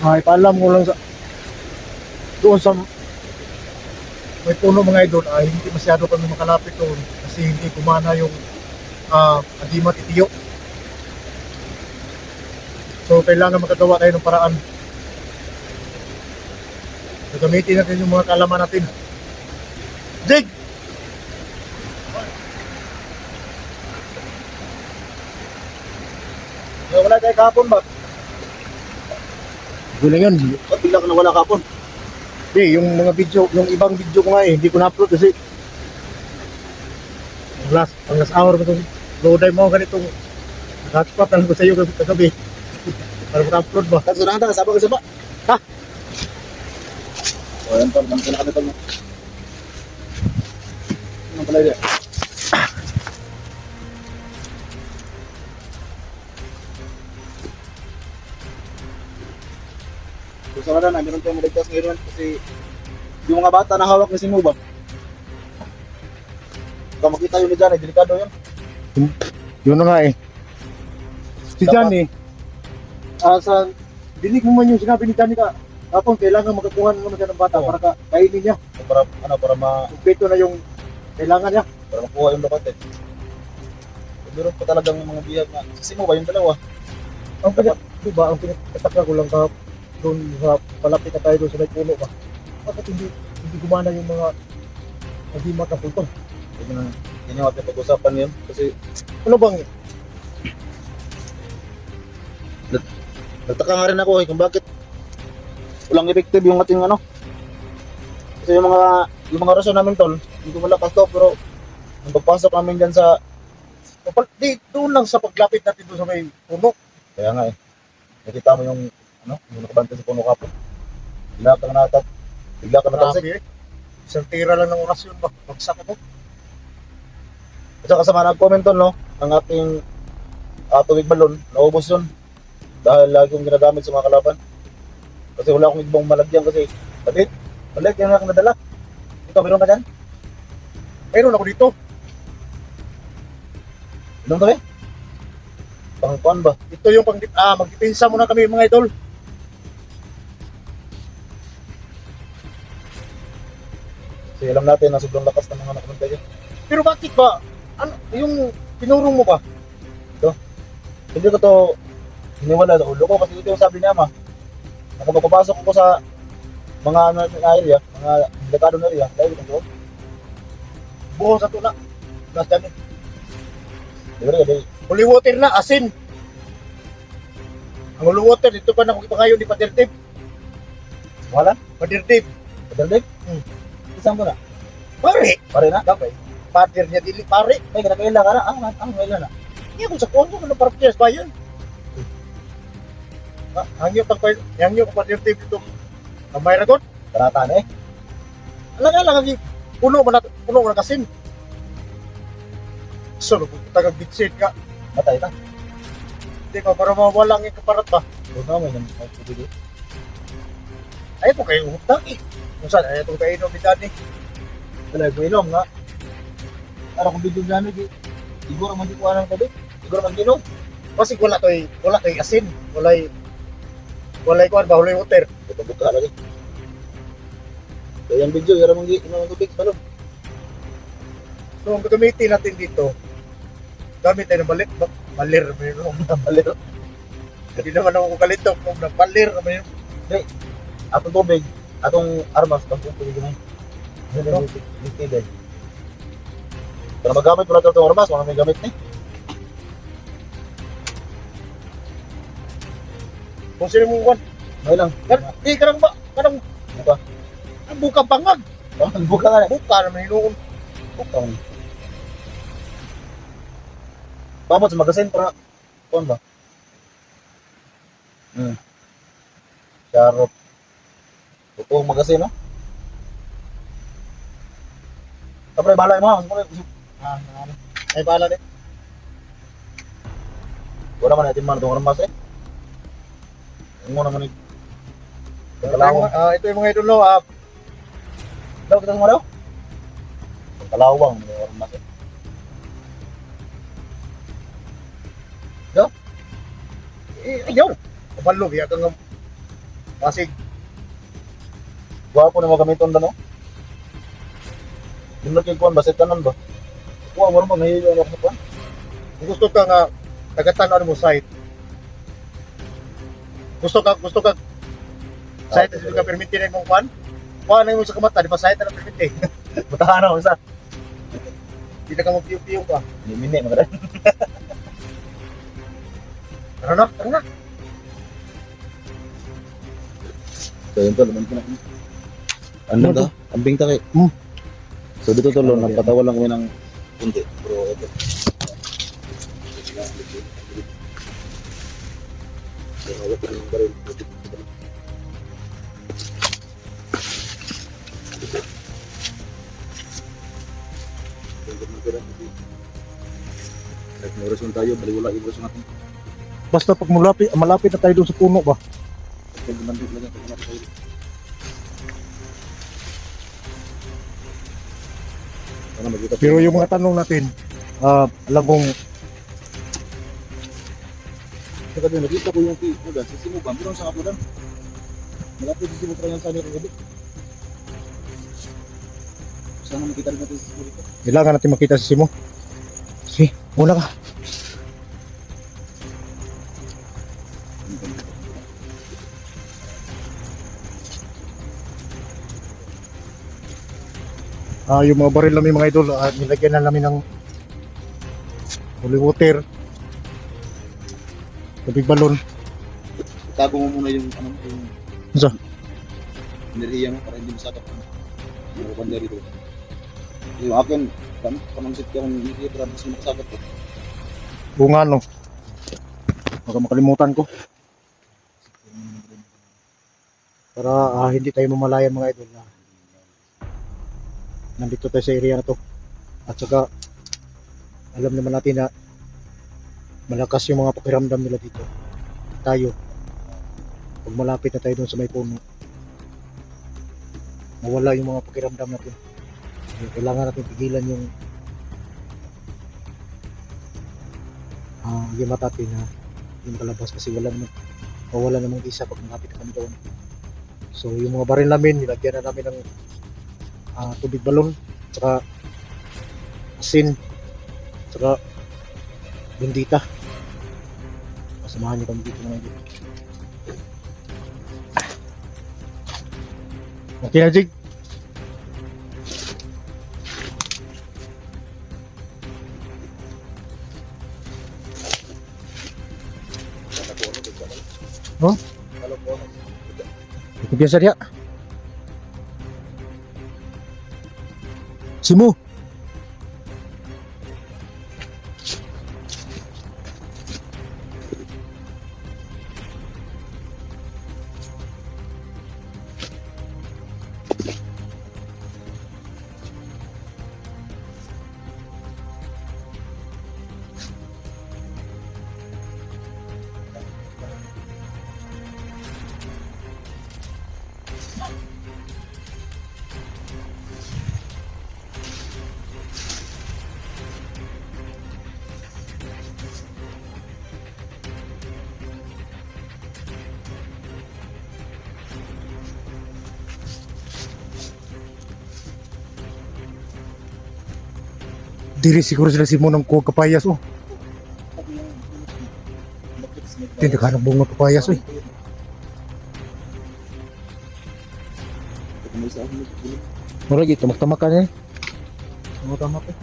Ay, paalam ko lang sa doon sa may puno mga idol ay hindi masyado kami makalapit doon kasi hindi kumana yung uh, agimat itiyo. So kailangan makagawa tayo ng paraan. So, gamitin natin yung mga kalaman natin. Dig! Wala tayo kahapon ba? Yun lang yun. Ba't bigla ka nawala kahapon? Di, yung mga video, yung ibang video ko nga eh, hindi ko na-upload kasi ang last, ang last hour ko itong low dive mo ganitong hotspot lang ko sa iyo kagabi para maka-upload ba? Tapos na ka, sabang ka sa ba? Ha? O yan tol, naman na kami tol. Ano pala yun? Kung sa kanan, meron tayong maligtas ngayon kasi yung mga bata na hawak ni Sinuba. Baka makita yun ni eh, delikado yun. Yun na nga eh. Si Dapat- Johnny, ah sa dinig mo man yung sinabi ni Johnny ka, kapon kailangan magkakuhan naman siya ng bata Oo. para ka kainin niya. Para, ano, para ma, Kumpleto na yung kailangan niya. para makuha yung dapat eh. Meron pa talagang mga bihag na, si Sinuba yung dalawa. Ang pinag, di ba, ang pinagkataka ko lang ka doon sa palapit na tayo doon sa may puno ba? Bakit hindi, hindi gumana yung mga na pultong? Hindi na, hindi na natin pag-usapan yun. Kasi Ano bang nagtaka nga rin ako eh kung bakit walang effective yung ating ano. Kasi yung mga yung mga rason namin tol, hindi ko malakas to pero nung pagpasok namin dyan sa di, doon lang sa paglapit natin doon sa may puno. kaya nga eh nakita mo yung ano yung nakabante sa puno kapo bigla ka natat bigla ka natalsik Grabe eh. Isang tira lang ng orasyon ba? Bagsak ako. at saka kasama nag-comment tol no ang ating uh, tubig balon naubos yun dahil lagi yung ginagamit sa mga kalaban kasi wala akong ibang malagyan kasi kapit balik yan ako nadala ikaw meron ka dyan Meron ako dito. Inom kami? Pangkuan ba? Ito yung pang ah, magdipinsa muna kami mga idol. Kasi alam natin na sobrang lakas ng mga nakabantay dyan. Pero bakit ba? Ano, yung tinurong mo ba? Hindi ko to hiniwala sa ulo ko kasi ito yung sabi niya ma. Na kung magpapasok ako sa mga ano na area, mga delikado na area, dahil ito doon. Buho sa tuna. Gas dyan eh. Di ba rin? Holy water na, asin. Ang holy water, dito pa na kung ipangayon ni Pater Dave. Wala? Pater Dave. Hotel Dave? Hmm. Isang ko na. Pare! Pare na? Dabay. Pater niya dili, pare. Ay, kinakaila ka na. Ang, ang, ang, na. Hindi ako sa kondo, ano piyas ba yun? Ha, hangyo pag hangyo pa Pater Dave dito. Kamay ra god. Tarata na eh. Alam nga lang, ang puno man puno man kasin. So, tagag bitsit ka. Matay na. Hindi ka para mawalang yung kaparat ba? Doon na, may nang tubig eh. Ay, ito kayo hutang eh. Kung saan, ay, ito kayo no, bitan eh. Wala ko inom nga. Ara kung bigyan dyan eh. Siguro man di ko anong tubig. Siguro man ginom. Kasi wala to wala to asin. Wala wala kuan ba, wala water. Ito buka lagi. Kaya yung video, yara mong inom ng tubig. Balon. So, ang gagamitin natin dito, gamit tayo ng balit, ba- balir, may no, Balero. hindi naman ako kalito, kung na balir, may atong tubig, atong armas, pag tubig na Ano? yun. Liquid eh. Pero magamit mo natin itong armas, wala may gamit ni. kung sino mong kuan. May lang. Di, kanang ba, kanang, Buka. ang buka pangag. Bakit buka nga eh. Buka naman hinuon. Buka nga. Pamot sa magasin para, kuhan ba? Hmm. Charot. Totoong magasin, no? Tapos balay mo. Sumunod. Ah, ano. Ay, bahala din. Wala man natin man itong rambas eh. Ang mo naman eh. Yung, Kalawang. ah, ito yung mga idol, no? Ah, Daw kita mo daw? Kalawang. May rambas eh. eh, ayaw. Kabalo, biya kang Pasig. Gwapo na mo gamiton na no? Yung nagkikuan, basit ka nun ba? Kuha mo naman, nahihilo ako sa. Kung gusto ka nga, tagatan mo site. Gusto ka, gusto ka, site na ka permiti na mong kwan? Kuha na mo sa kamata, di ba site na permiti? Butahan ako isa. Hindi na ka magpiyong-piyong ka. Mini, mga rin. Tara na, tara na. So yun to, laman ko na. Ano Ano to? Ambing ta kay. Hmm. So dito to, lon, nagpatawa lang kami ng kunti. Pero ito. Kahit may orasyon tayo, baliwala yung orasyon natin. Basta pag malapit, malapit na tayo doon sa puno ba? Pag malapit tayo. Sana magkita tayo. Pero yung mga tanong natin, ah, alam kong Saka din, nakita ko yung kudan sa Simugan. Pero sa kapudan, malapit sa Simugan yan sa amin kagabi. Sana makita rin natin sa Simugan kailangan natin makita si Simo. Si, una ka. Ah, yung mga baril namin mga idol, ah, nilagyan na namin ng holy water, tubig balon. Itago mo muna yung ano yung Isa. enerhiya mo para hindi ang mga banda rito. Yung akin, kan, panangsit ko ang enerhiya para mas makasakit ko. Bunga no. Baka makalimutan ko. Para ah, hindi tayo mamalayan mga idol na nandito tayo sa area na to. At saka alam naman natin na malakas yung mga pakiramdam nila dito. Tayo, pag malapit na tayo doon sa may puno, mawala yung mga pakiramdam natin. Kailangan natin pigilan yung ah yung mata na yung palabas kasi wala naman mawala namang isa pag malapit kami doon. So yung mga baril namin, nilagyan na namin ng ah, tubig balon, tsaka asin, tsaka bundita. Pasamahan niyo kami dito mga idol. Okay na, Jig? Huh? Alam ko, Kumpiyansa dia. Simu. Diri siguro sila Simu ng kuwag kapayas oh. Hindi ka ng bunga kapayas oh. May isa ako nagpulong. Mura gitu, tamak-tamak ka niya. Tamak-tamak eh.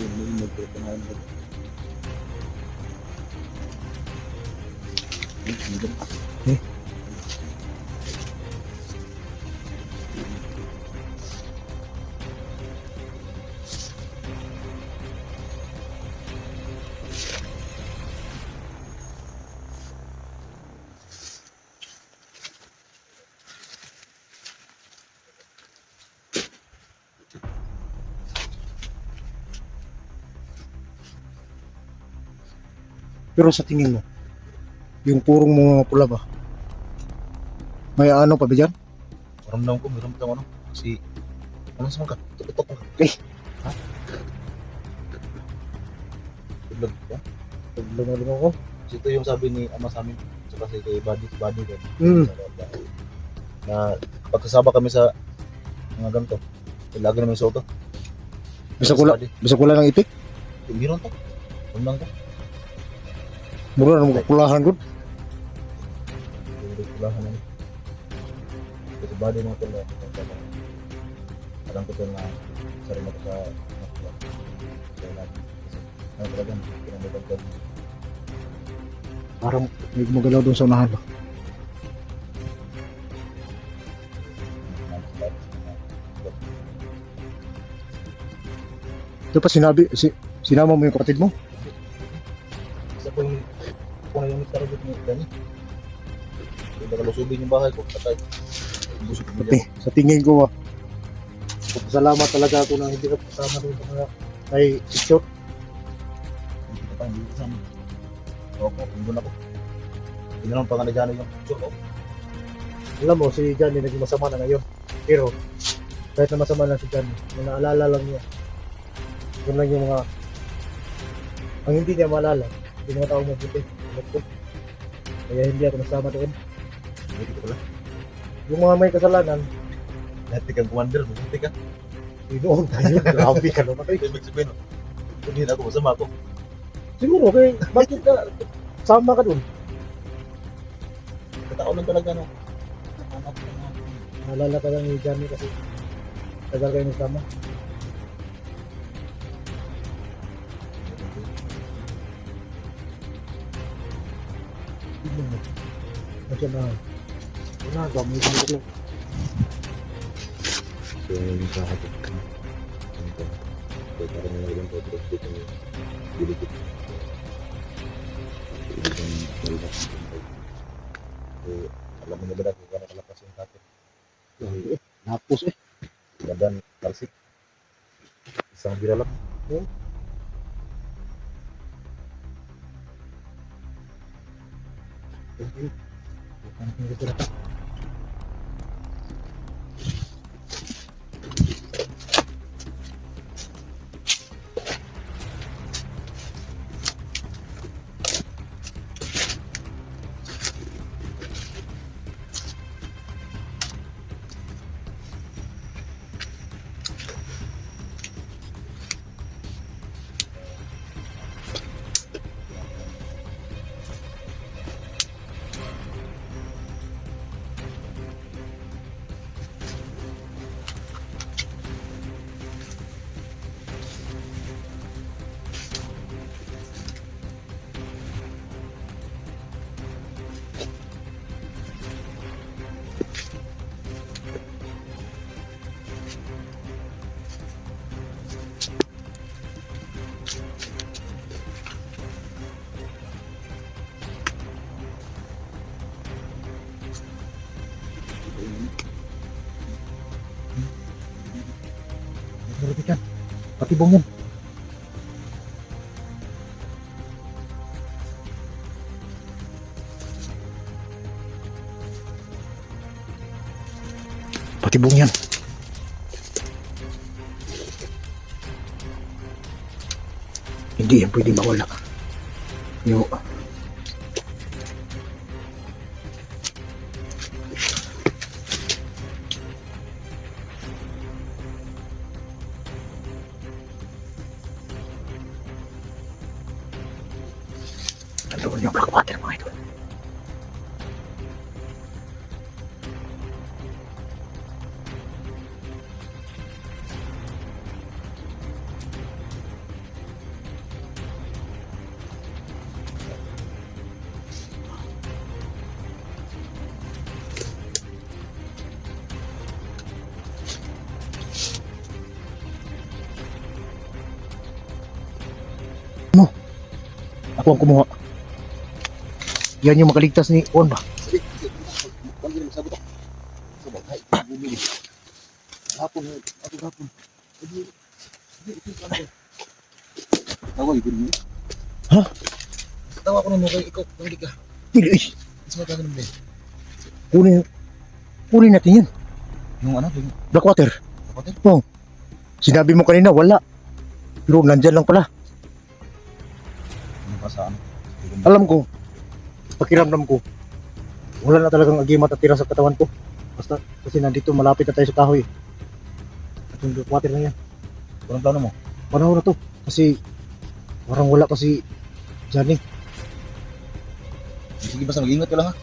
Yun, may nagpulong ko. Eh? Pero sa tingin mo, yung purong mga pula ba? May ano pa ba dyan? Maramdaman ko, meron pa ano. Kasi, ano sa mga? Tutok ka. Eh. Ha? Tudlog ka? Lumulungo ko. Kasi ito yung sabi ni Ama sa amin. Saka si kay Buddy, si Buddy din. Mm. Na pagkasama kami sa mga ganito. Lagi namin sa auto. Bisa ko, la- bisa ko lang ng itik. Meron to. Undang to. Mura na mga kulahan ko. Hindi ko lang. Kasi Buddy mo ito. Alam ko ito na sarili ko sa mga Kaya lagi. Kasi ano talaga, pinamagod ko. Parang may gumagalaw doon sa unahan ba? Ito pa sinabi, si, sinama mo yung kapatid mo? Isa po yung kung yung target ni Dani. Kung nakalusubin yung bahay ko, patay. Pati, sa tingin ko, ah, salamat talaga ako na hindi ka kasama sa mga kay picture. Hindi ko pa, hindi ko kasama. Oo, po, nandun ako. Hindi na lang pangalan dyan yung picture ko. Alam mo, si Johnny naging masama na ngayon. Pero, kahit na masama na si Johnny, may naalala lang niya. Yun lang yung mga, ang hindi niya maalala, yung mga taong mabuti. Ko. Kaya hindi ako nasama doon. Hindi ko pala. Yung mga may kasalanan, Dati kang commander, buti ka. Doon tayo. Grabe ka naman. Ito ibig sabihin, no? Kung hindi na ako, masama ako. Siguro, kay, bakit ka, sama ka doon? Katao lang talaga, no? Naalala ka lang ni Johnny kasi tagal kayo nagsama. Kasi na, na, gamay ko nito. So, yung kakatid ka. Ano ka? Kaya parang nalagyan ko ito dito yung dilikit. Dilikit yung relax. So, alam mo na ba dati kung ano kalapas yung kakit? Napos eh. Badan talsik. Isang bira lang. Grabe Pati bong yan. Pati bong yan. Hindi yan pwede mawala. Yo. Ako ang kumuha. Yan yung makaligtas ni Juan ba? Sa. Hapon, ako hapon. Tawag, ibig mo. Tawa ko na mo kay ikaw, hindi ka. Dili. Mas magkano mo din. Kunin, kunin natin yan. Yung ano, yung Blackwater. kapatid. Sinabi mo kanina, wala. Pero nandyan lang pala. Pa sa ano? Alam ko, pakiramdam ko, wala na talagang agimat at tira sa katawan ko. Basta, kasi nandito, malapit na tayo sa kahoy. At yung Blackwater na yan. Anong plano mo? Panahon na to. Kasi, parang wala pa si Johnny. Sige basta mag-ingat ka lang ha.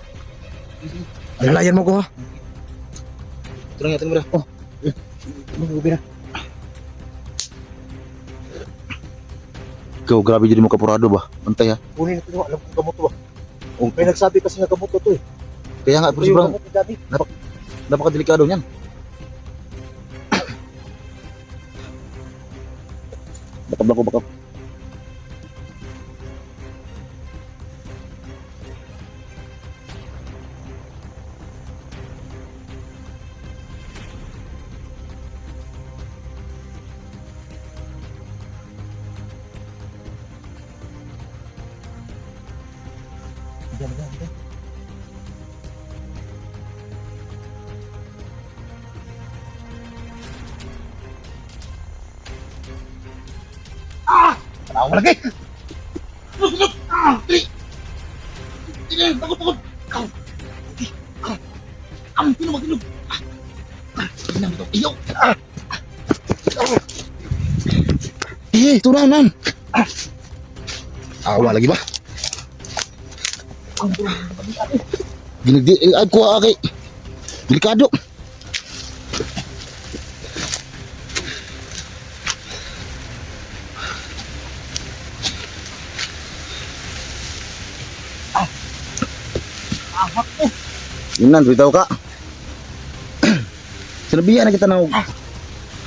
Alalayan mo ko ha. Ito lang yatin mo na. Magubi na. Ikaw, grabe dyan mo kapurado ba? Antay ha. Kunin natin mo, alam kong gamot ba? Oh, May nagsabi kasi na gamot to to eh. kaya nga, Ito pero yung sobrang gamot ni Johnny. napakadelikado niyan. Bakab ako, bakab. Diyan, diyan, diyan. Tanaw lagi. Eh, turanan. Awa lagi ba? Ginagdi, eh, ay kuha kay. Delikado. Yun nan, bitaw ka. Sinabihan na kita na huwag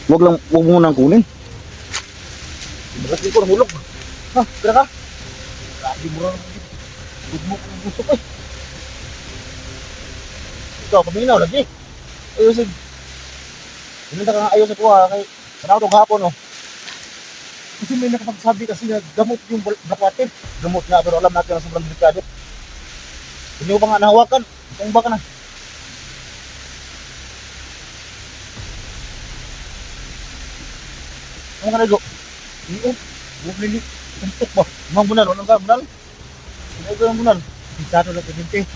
wag lang, wag mo nang kunin. Bagas din ko namulog. Ha, tira ka. Grabe mo rin. Gugmo ko ng gusto ko eh. Ikaw, paminaw lagi. Ayusin. Pinunta ka nga ayusin ko ha. Kay, sana ako hapon oh. Kasi may nakapagsabi kasi na gamot yung bal- blackwater. Gamot nga, pero alam natin na sobrang delikado. Hindi mo pa nga nahawakan. Kung baka na. Ano ka nago? Iyo, huwag nili. Tuntok ba? Mga bunal, walang ka, bunal. Hindi ko ng bunal. Pisado lang ito din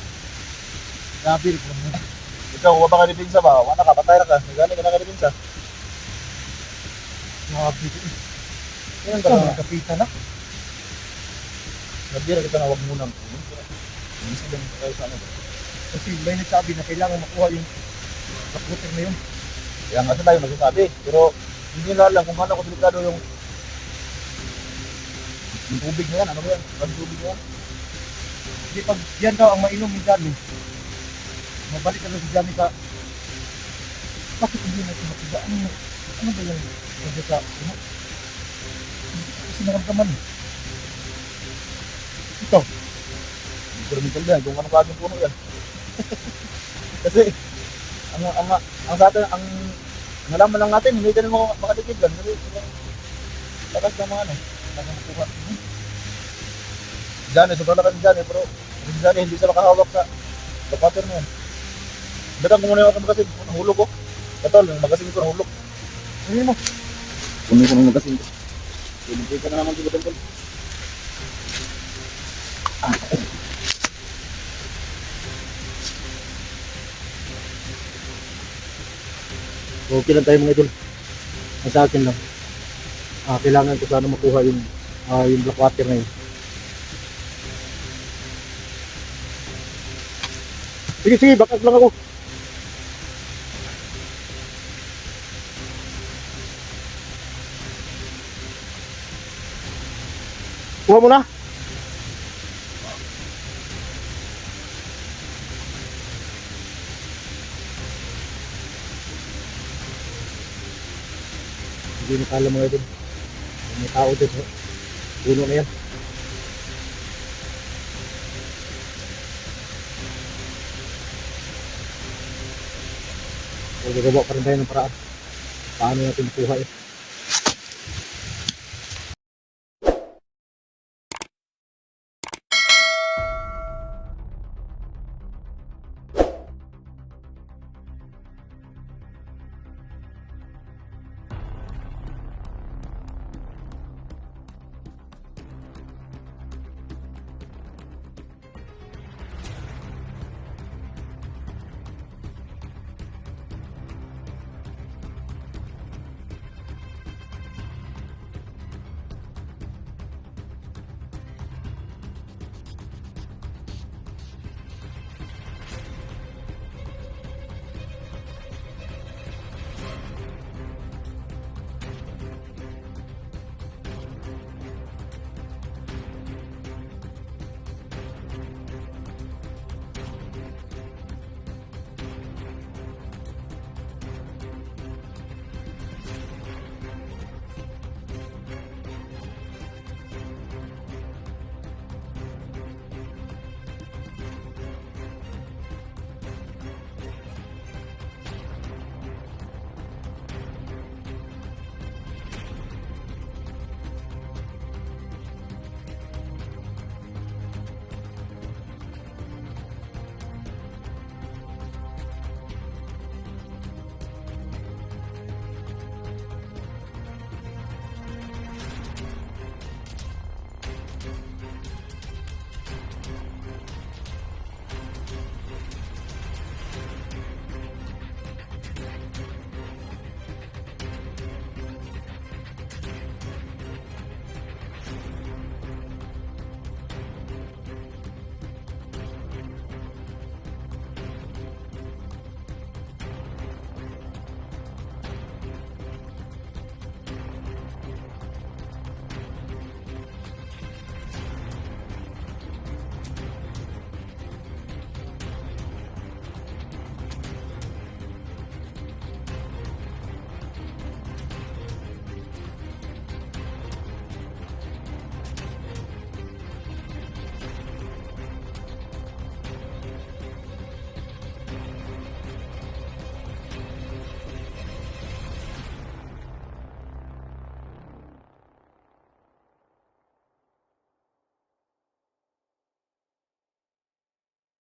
Grabe rin mo. Ikaw, wala ka dipinsa ba? Wala ka, patay na ka. Nagani ka na ka dipinsa. Grabe rin. Yan Ito, ka na. nagkapitan na. Nabira kita na wag mo nang. Hindi sila tayo sa ano. Kasi may nagsabi na kailangan makuha yung blackwater na yun. Kaya nga tayo nagsasabi. Pero hindi nila alam kung ano ko delikado yung yung tubig na yan. Ano ba yan? Ang tubig na yan. Hindi pag yan daw ang mainom ni Johnny, mabalik ka na si Johnny sa bakit hindi natin makiba? Ano, ano ba yan? Sabi sa, ano? Kasi naramdaman. eh. Ito, Hindi ko rin intindihan kung ano klaseng puno yan. Kasi ang ang ang sa atin ang nalaman lang natin hindi tayo mga makadikit yan. Kasi lakas ng mga ano. Lakas ng kuha. Diyan eh, sobrang lakas Diyan pero si Diyan hindi siya makahawak sa sa pattern na yan. Datang ko muna yung magasin. Nahulog ko. Katol, yung magasin ko nahulog. ano mo? Kunin ko ng magasin ko. Pinipin ka na naman dito tungkol. Okay lang tayo mga idol. Sa akin lang. Ah, kailangan ko sana makuha yung ah, yung black water na yun. Sige, sige, back lang ako. Kuha mo na. Hindi na kala mga idol. May tao dito. Puno na yan. So, gagawa pa rin tayo ng paraan. Paano natin makuha.